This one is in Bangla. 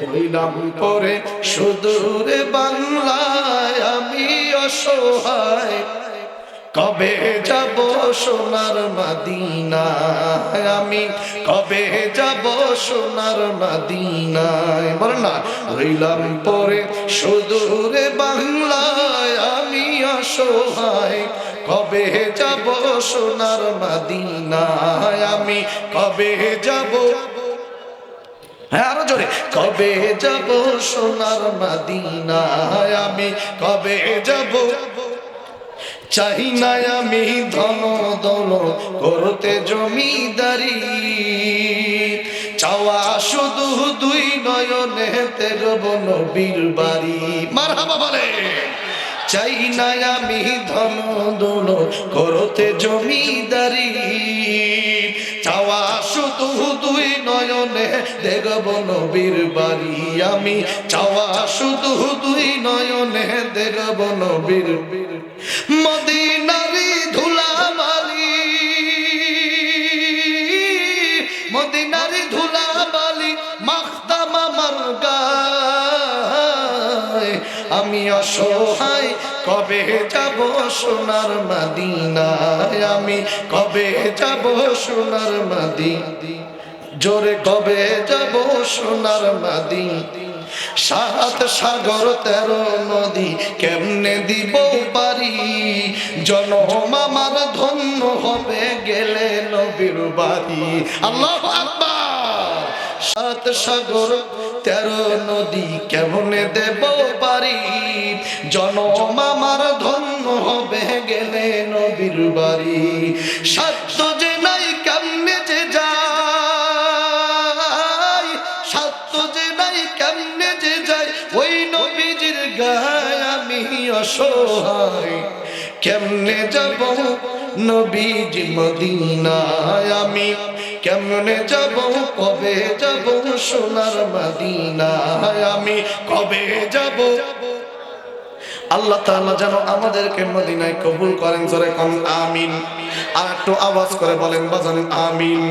রইলাম পরে সুদূরে বাংলায় আমি অসহায়। কবে যাব সোনার মাদিনায়? আমি কবে যাব সোনার মাদিনায়? বল না, রইলাম পরে সুদূরে বাংলায় আমি অসহায়। কবে যাব সোনার মাদিনায়? আমি কবে যাব হ্যাঁ আরও জোরে। কবে যাব সোনার মাদিনায় আমি? কবে যাব? চাই না আমি ধন দল করতে জমিদারি। চাওয়া শুধু দুই নয়নে তেরব নবীর বাড়ি। মার হাবা বলে। চাই না আমি ধন দল করতে জমিদারি। চাওয়া শুধু দুই নয়নে দেখব নবীর বাড়ি আমি। চাওয়া শুধু দুই নয়নে দেখব নবীর মদিনারি আমি অসহায়, কবে যাব সোনার মাদিনায়? আমি কবে যাব সোনার মাদি জোরে কবে যাব সোনার মাদি সাত সাগর, তেরো নদী, কেমনে দিব পারি? জনম আমার ধন্য হবে গেলে নবীর বাড়ি। আল্লাহ সাত সাগর, তেরো নদী কেমনে দেব পারি? জনম আমার ধন্য হবে গেলে নবীর বাড়ি। সত্য যে নাই কেমনে যে যায়? সত্য যে নাই কেমনে যে যায়? ওই নবীজির গায় আমি অসহায়। কেমনে যাব নবীজ মদিনায় আমি? কেমনে যাব কবে যাব সোনার মদিনায়, আমি কবে যাব? আল্লাহ তাআলা যেন আমাদেরকে মদিনায় কবুল করেন, জোরে কোন, আমিন। আর একটু আওয়াজ করে বলেন, বাজান, আমিন।